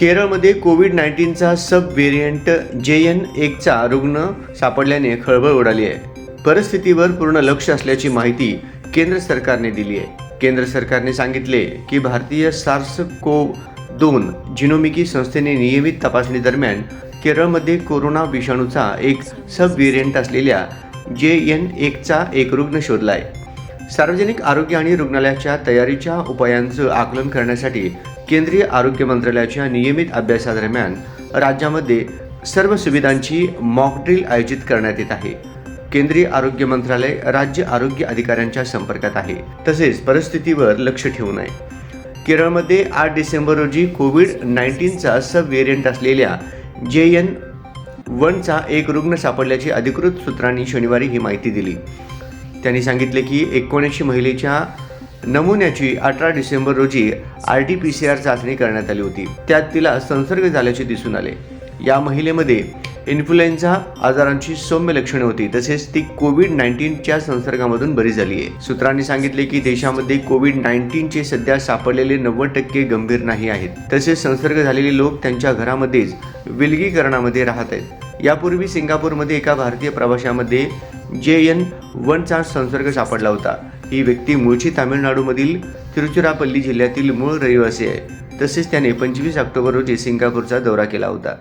केरळमध्ये कोविड नाईन्टीनचा sub variant J N एकचा रुग्ण सापडल्याने खळबळ उडाली आहे. परिस्थितीवर पूर्ण लक्ष असल्याची माहिती केंद्र सरकारने दिली आहे. केंद्र सरकारने सांगितले की भारतीय सार्स को दोन जिनोमिकी संस्थेने नियमित तपासणी दरम्यान केरळमध्ये कोरोना विषाणूचा एक सब व्हेरियंट असलेल्या जे एन एकचा एक रुग्ण शोधला आहे. सार्वजनिक आरोग्य आणि रुग्णालयाच्या तयारीच्या उपायांचं आकलन करण्यासाठी केंद्रीय आरोग्य मंत्रालयाच्या नियमित अभ्यासादरम्यान राज्यामध्ये सर्व सुविधांची मॉकड्रिल आयोजित करण्यात येत आहे. केंद्रीय आरोग्य मंत्रालय राज्य आरोग्य अधिकाऱ्यांच्या संपर्कात आहे. तसेच परिस्थितीवर लक्ष ठेवून आहे केरळमध्ये आठ डिसेंबर रोजी कोविड नाईन्टीनचा सब व्हेरियंट असलेल्या जे एन वनचा एक रुग्ण सापडल्याची अधिकृत सूत्रांनी शनिवारी ही माहिती दिली. त्यांनी सांगितले की एकोणऐंशी महिलेच्या नमुन्याची अठरा डिसेंबर रोजी R T P C R चाचणी करण्यात आली होती. त्यात तिला संसर्ग झाल्याचे दिसून आले. या महिलेमध्ये इन्फ्लुएन्झा आजारांची सौम्य लक्षणे होती तसेच ती कोविड नाईन्टीनच्या संसर्गामधून बरी झाली आहे. सूत्रांनी सांगितले की देशामध्ये कोविड नाईन्टीनचे सध्या सापडलेले नव्वद टक्के गंभीर नाही आहेत. तसेच संसर्ग झालेले लोक त्यांच्या घरामध्येच विलगीकरणामध्ये राहत आहेत. यापूर्वी सिंगापूरमध्ये एका भारतीय प्रवाशामध्ये जे एन वनचा संसर्ग सापडला होता. ही व्यक्ती मूळची तामिळनाडूमधील तिरुचिरापल्ली जिल्ह्यातील मूळ रहिवासी आहे. तसेच त्याने पंचवीस ऑक्टोबर रोजी सिंगापूरचा दौरा केला होता.